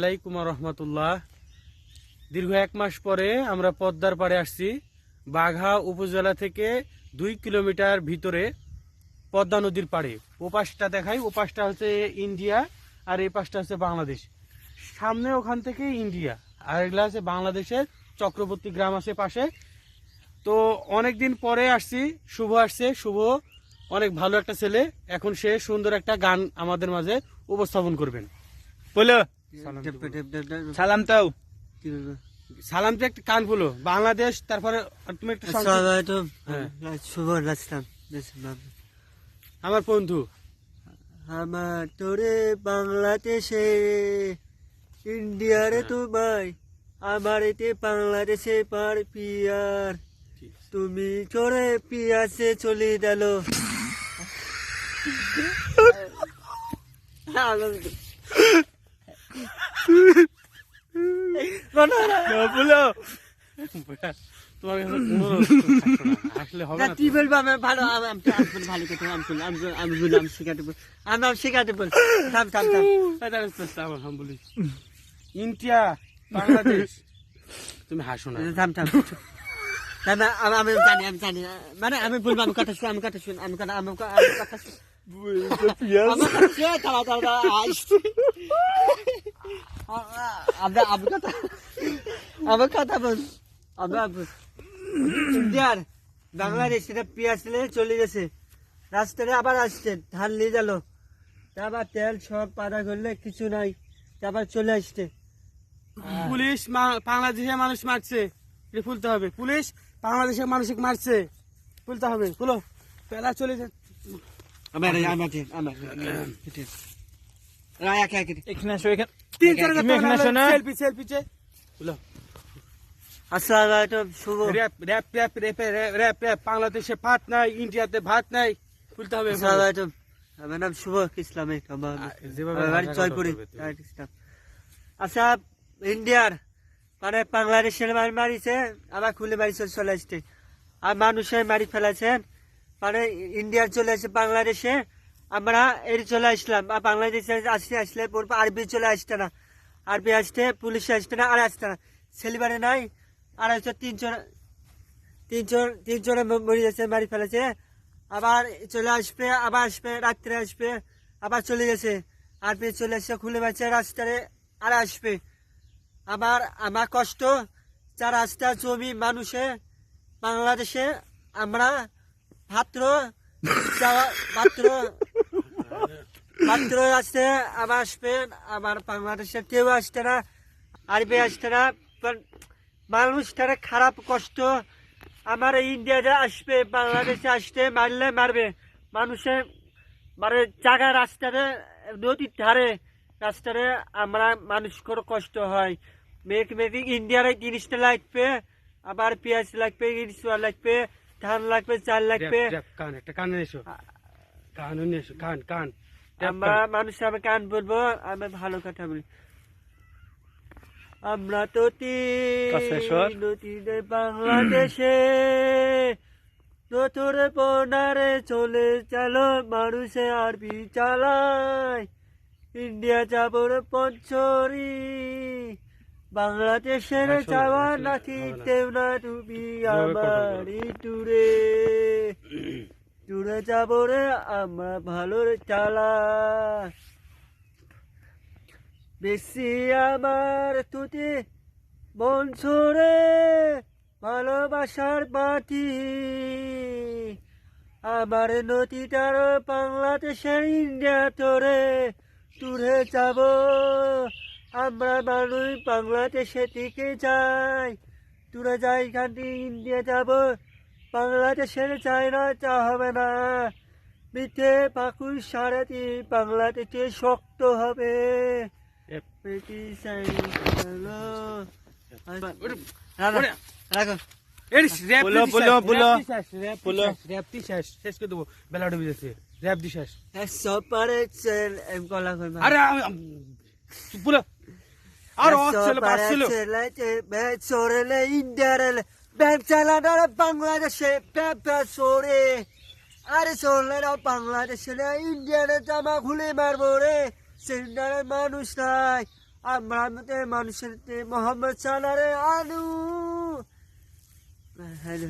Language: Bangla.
রহমতুল্লাহ। দীর্ঘ এক মাস পরে আমরা পদ্মার পাড়ে আসছি। বাঘা উপজেলা থেকে দুই কিলোমিটার ভিতরে পদ্মা নদীর পাড়ে। ও পাশটা দেখাই ও পাশটা হচ্ছে ইন্ডিয়া আর এই পাশটা হচ্ছে বাংলাদেশ। সামনে ওখান থেকে ইন্ডিয়া, আর এগুলা আছে বাংলাদেশের চক্রবর্তী গ্রাম আছে পাশে। তো অনেকদিন পরে আসছি, শুভ আসছে, শুভ, অনেক ভালো একটা ছেলে। এখন সে সুন্দর একটা গান আমাদের মাঝে উপস্থাপন করবেন। বলো। সালাম তাও সালাম তো একটা কান বলো। বাংলাদেশ তারপরে তুমি একটা আলাইকুম। হ্যাঁ। শুভ আমার বন্ধু। আমার তোরে বাংলাদেশে ইন্ডিয়ারে তোমায় আমার এতে বাংলাদেশে পার পিয়ার। তুমি চড়ে পিয়াসে চলে গেল। বলো তোমার কাছে অনুরোধ থাকতো না। আসলে হবে না না তো। কি বলব আমি ভালো আমি ভালো কথা আমি আমি আমি বলি আমি শেখাতে বলি আমি আমি শেখাতে বলি থাম থাম থাম বলি। ইন্ডিয়া বাংলাদেশ তুমি হাসো না থাম থাম না, না, আমি জানি আমি জানি মানে আমি বলব আমি কথা শুন আমি কথা শুন আমি কথা আমি কথা শুন আমার দাঁড়া, আইস। আ- আ- আমি আমি কথা আমার কথা বল আমি আমি ইন্ডিয়ার বাংলাদেশ এটা পেঁয়াজ ছেলে চলে গেছে রাস্তায় আবার আসছে ধান নিয়ে গেল তারপর তেল সব পাতা করলে কিছু নাই তারপর চলে আসছে পুলিশ বাংলাদেশের মানুষ মারছে এটা খুলতে হবে পুলিশ বাংলাদেশের মানুষ মারছে খুলতে হবে খুলো পেলা চলে যা আমার আমার আমার রায় একে একে এখানে আসো এখানে তিন চার তুমি এখানে আসো না সেলফি সেলফি চে। খুলো আসসালামু শুভ rap rap rap rap rap rap বাংলাদেশে ভাত নাই ইন্ডিয়াতে ভাত নাই। খুলতে হবে আসসালামু আমার নাম শুভ বাড়ি জয়পুরি। ইসলাম। আচ্ছা ইন্ডিয়ার মানে বাংলাদেশের মারি মারিছে আবার খুলে মারি চলে চলে আসছে আর মানুষের মারি ফেলেছেন। মানে ইন্ডিয়ার চলে আসছে বাংলাদেশে। আমরা এর চলে আসলাম। আর বাংলাদেশে আসতে আসলে পড়ব আরবি চলে আসতে না। আরবি আসতে, পুলিশ আসতে না, আর আসতে না। ছেলেবারে নাই, আর হচ্ছে তিনজন তিনজন, তিনজনে মরে গেছে, মারি ফেলেছে। আবার চলে আসবে, আবার আসবে, রাত্রে আসবে, আবার চলে গেছে। আর ফের চলে এসে খুলে পাচ্ছে রাস্তায় আর আসবে। আবার আমার কষ্ট, যা রাস্তা, জমি, মানুষে, বাংলাদেশে আমরা ভাত্র, যাওয়া, ভাত্র ভাত্র আসছে আবার আসবে আবার বাংলাদেশে কেউ আসছে না আরবি আসছে না কারণ মানুষটারে খারাপ কষ্ট। আমার ইন্ডিয়াতে আসবে বাংলাদেশে আসতে মারলে মারবে। মানুষের মানে জায়গা রাস্তাতে নদীর ধারে রাস্তাতে আমরা মানুষ করে কষ্ট হয়। মেঘ মেঘ ইন্ডিয়ার জিনিসটা লাগবে আবার পেঁয়াজ লাগবে ইলিশ লাগবে ধান লাগবে চাল লাগবে। কান একটা কানে এসো। কান কান কান। আমরা মানুষ আমি কান বলব আমি ভালো কথা বলি আমরা তো সর। বাংলাদেশে নতুন বনারে চলে চলো মানুষে আরবি চালায় ইন্ডিয়া যাবর পঞ্চরি বাংলাদেশের হ্যাঁ, যাওয়া নাকি হবে না। তেও না তুমি। আমারই টুরে টুরে যাব রে আমরা ভালো চালা। বেশি আমার তুতে ছড়ে ভালোবাসার মাটি আমার নদীটার বাংলাদেশের ইন্ডিয়া তোরে টুরে যাব। আমরা মানুষ বাংলাদেশে দিকে যাই টুরে যাই থেকে ইন্ডিয়া যাব। বাংলাদেশের যাই না যা হবে না। মিথ্যে পাকুর সারা দিয়ে বাংলাদেশে শক্ত হবে। চাই আরে, বাংলাদেশে আরে চললে না, বাংলাদেশে জামা খুলে মানুষ নাই। আমরা মানুষের মোহাম্মদ সালারে আলু হ্যালো